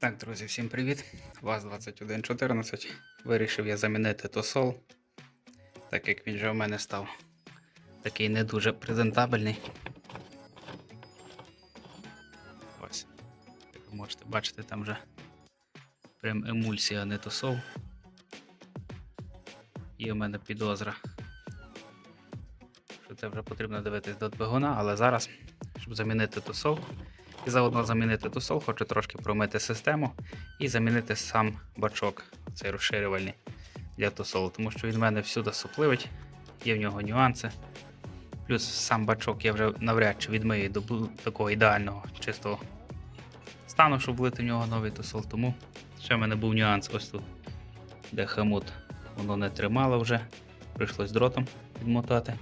Так, друзі, всім привіт! ВАЗ-2114. Вирішив я замінити тосол, так як він вже в мене став такий не дуже презентабельний. Ось. Як ви можете бачити, там вже прям емульсія, не тосол. Є в мене підозра, що це вже потрібно дивитись до двигуна, але зараз, щоб замінити тосол, і заодно замінити тусол, хочу трошки промити систему і замінити сам бачок, цей розширювальний для тусолу, тому що він мене всюди супливить, є в нього нюанси. Плюс сам бачок я вже навряд чи відмию до такого ідеального чистого стану, щоб влити в нього новий тусол. Тому ще в мене був нюанс ось тут, де хамут воно не тримало вже, прийшлось дротом відмотати.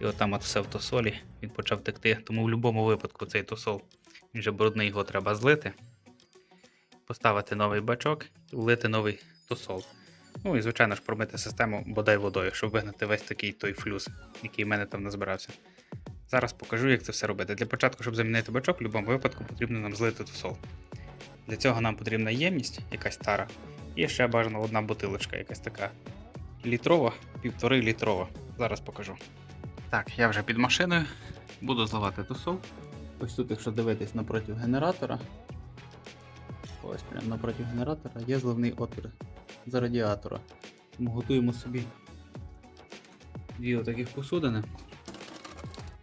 І отам от все в тосолі він почав текти. Тому в будь-якому випадку цей тосол він же брудний, його треба злити, поставити новий бачок і влити новий тосол. Ну і, звичайно ж, промити систему бодай водою, щоб вигнати весь такий той флюс, який в мене там назбирався. Зараз покажу, як це все робити. Для початку, щоб замінити бачок, в будь-якому випадку потрібно нам злити тосол. Для цього нам потрібна ємність, якась тара, і ще бажано одна бутилочка, якась така літрова, півтори літрова. Зараз покажу. Так, я вже під машиною, буду зливати тосол. Ось тут, якщо дивитись напроти генератора, ось прямо напроти генератора є зливний отвір з радіатора. Тому готуємо собі дві отаких посудини.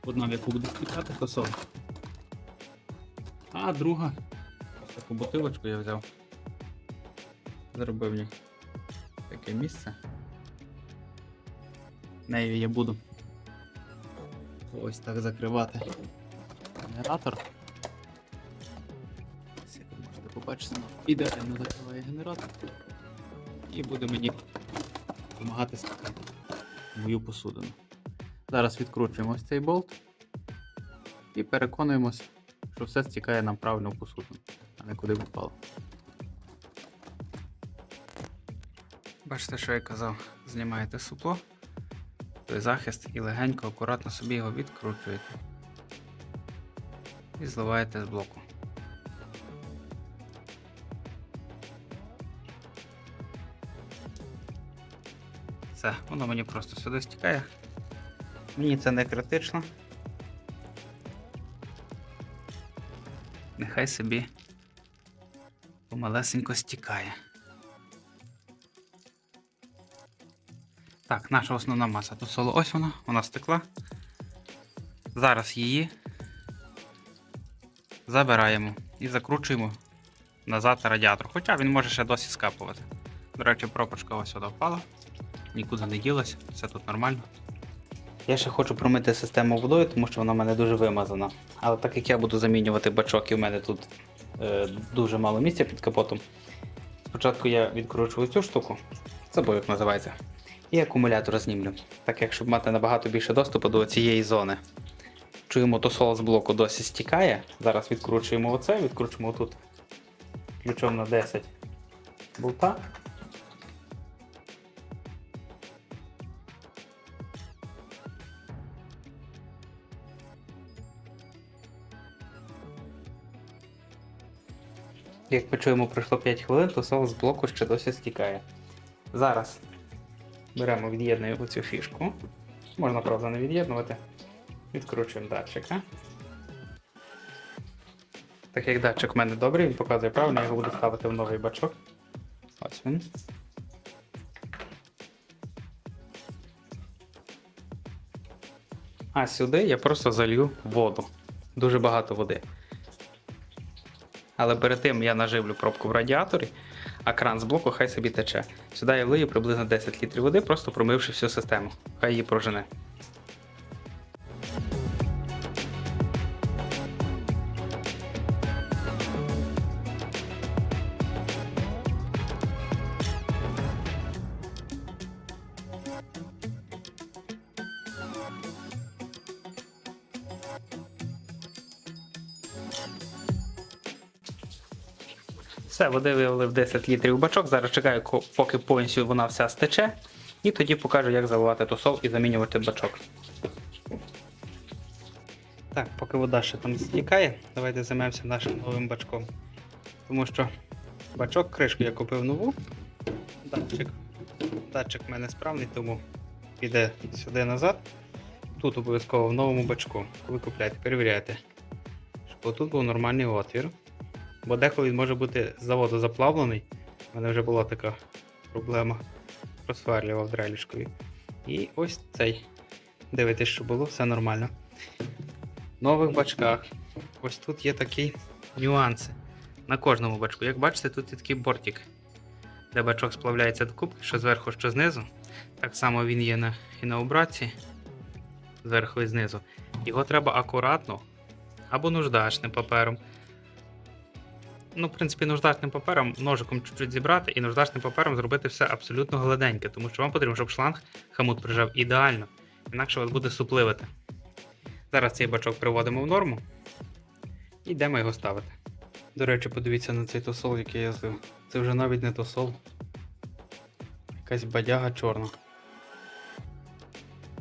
Одна, в яку буде втікати тосол. А друга, таку бутилочку я взяв. Зробив в таке місце. Нею я буду ось так закривати генератор. Як ви можете побачити, ідеально закриває генератор. І буде мені допомагати стакати мою посудину. Зараз відкручуємо ось цей болт і переконуємось, що все стікає нам правильно в посудину, а не куди попало. Бачите, що я казав, знімаєте супло, той захист і легенько, акуратно собі його відкручуєте і зливаєте з блоку. Все, воно мені просто сюди стікає. Мені це не критично. Нехай собі помалесенько стікає. Так, наша основна маса тут соло ось вона, вона стекла. Зараз її забираємо і закручуємо назад радіатор. Хоча він може ще досі скапувати. До речі, пропочка ось сюди впала, нікуди не ділась, все тут нормально. Я ще хочу промити систему водою, тому що вона в мене дуже вимазана. Але так як я буду замінювати бачок і в мене тут е, дуже мало місця під капотом, спочатку я відкручую цю штуку, забув як називається, і акумулятор знімлю. Так як щоб мати набагато більше доступу до цієї зони. Чуємо, тосол з блоку досі стікає. Зараз відкручуємо оце, відкручуємо тут ключом на 10 болта. Як почуємо, пройшло 5 хвилин, тосол з блоку ще досі стікає. Зараз беремо, від'єднуємо цю фішку. Можна, правда, не від'єднувати. Відкручуємо датчика. Так як датчик в мене добрий, він показує правильно, я його буду ставити в новий бачок. Ось він. А сюди я просто залью воду. Дуже багато води. Але перед тим я наживлю пробку в радіаторі, а кран з блоку хай собі тече. Сюди я влию приблизно 10 літрів води, просто промивши всю систему. Хай її прожене. Все, води вивели 10 літрів бачок. Зараз чекаю, поки повністю вона вся стече. І тоді покажу, як заливати тусол і замінювати бачок. Так, поки вода ще там стікає, давайте займемося нашим новим бачком. Тому що Бачок, кришку я купив нову. Датчик. Датчик в мене справний, тому піде сюди назад. Тут обов'язково в новому бачку. Коли купляєте, перевіряйте, щоб тут був нормальний отвір. Бо деколи він може бути з заводу заплавлений. У мене вже була така проблема. Просверлював дрелішкою. І ось цей. Дивитесь, що було, все нормально. В нових бачках. Ось тут є такі нюанси. На кожному бачку. Як бачите, тут є такий бортик, де бачок сплавляється до кубки, що зверху, що знизу. Так само він є на, і на обратці, зверху і знизу. Його треба акуратно або нуждачним папером. Ну, в принципі, нуждачним папером ножиком чуть-чуть зібрати і нуждачним папером зробити все абсолютно гладеньке, тому що вам потрібно, щоб шланг хамут прижав ідеально, інакше вас буде супливити. Зараз цей бачок приводимо в норму і йдемо його ставити. До речі, подивіться на цей тосол, який я злив. Це вже навіть не тосол. Якась бадяга чорна.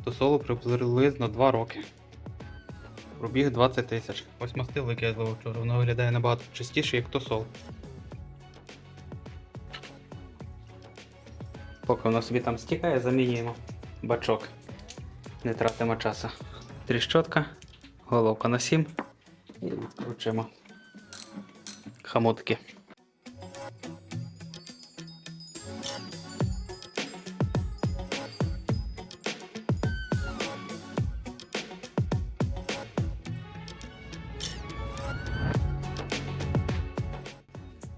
Тосолу приблизно 2 роки. Пробіг 20 тисяч. Ось мастило, яке я зловив вчора, воно виглядає набагато чистіше, як тосол. Поки воно собі там стікає, замінюємо бачок. Не тратимо часу. Тріщотка, головка на 7 і відкручуємо хамотки.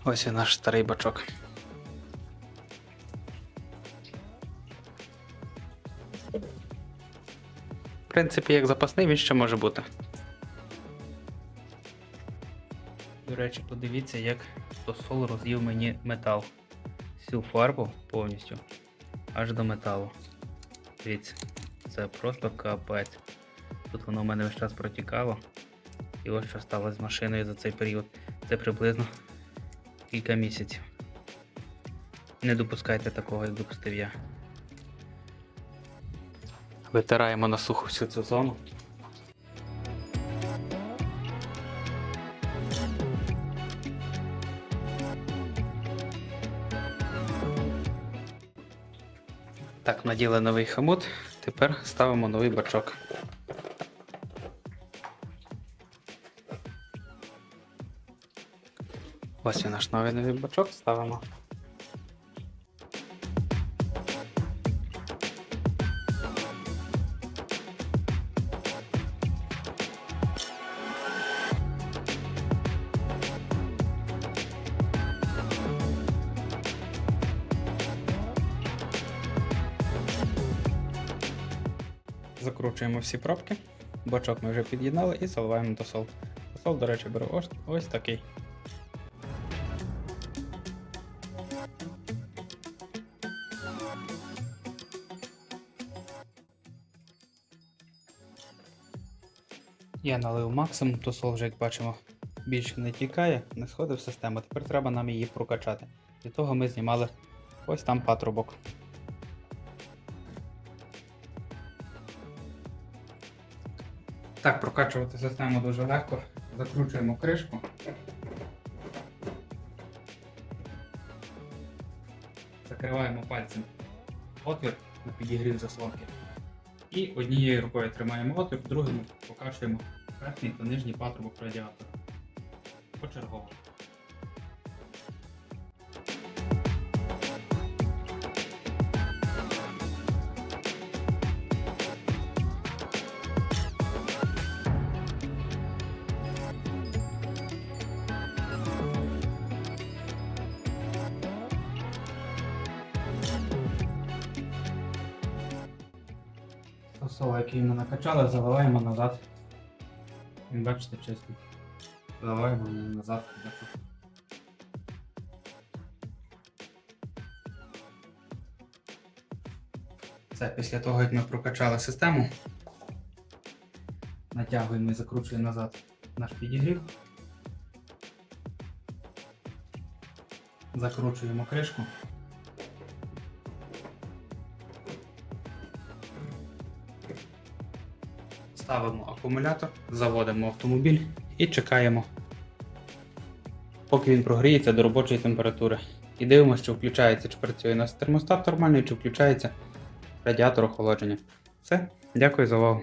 Ось і наш старий бачок. В принципі, як запасний він ще може бути. До речі, подивіться, як тосол роз'їв мені метал. Всю фарбу повністю аж до металу. Дивіться, це просто капець. Тут воно в мене весь час протікало. І ось що сталося з машиною за цей період. Це приблизно кілька місяців. Не допускайте такого, як допустив я. Витираємо на сухо всю цю зону. Так, наділи новий хамут. Тепер ставимо новий бачок. Ось і наш новий новий бачок ставимо. Закручуємо всі пробки. Бачок ми вже під'єднали і заливаємо досол. Досол, до речі, беру ось, ось такий. Я налив максимум, тосол вже, як бачимо, більше не тікає, не сходив в систему. Тепер треба нам її прокачати. Для того ми знімали ось там патрубок. Так, прокачувати систему дуже легко. Закручуємо кришку. Закриваємо пальцем отвір на підігрів заслонки. І однією рукою тримаємо отвір, другою покачуємо верхній та нижній патрубок радіатора. Почергово. Тосол, який ми накачали, заливаємо назад. Він бачите чистий. Заливаємо назад. Це після того, як ми прокачали систему. Натягуємо і закручуємо назад наш підігрів. Закручуємо кришку. Ставимо акумулятор, заводимо автомобіль і чекаємо поки він прогріється до робочої температури. І дивимося, чи включається, чи працює у нас термостат нормальний, чи включається радіатор охолодження. Все, дякую за увагу.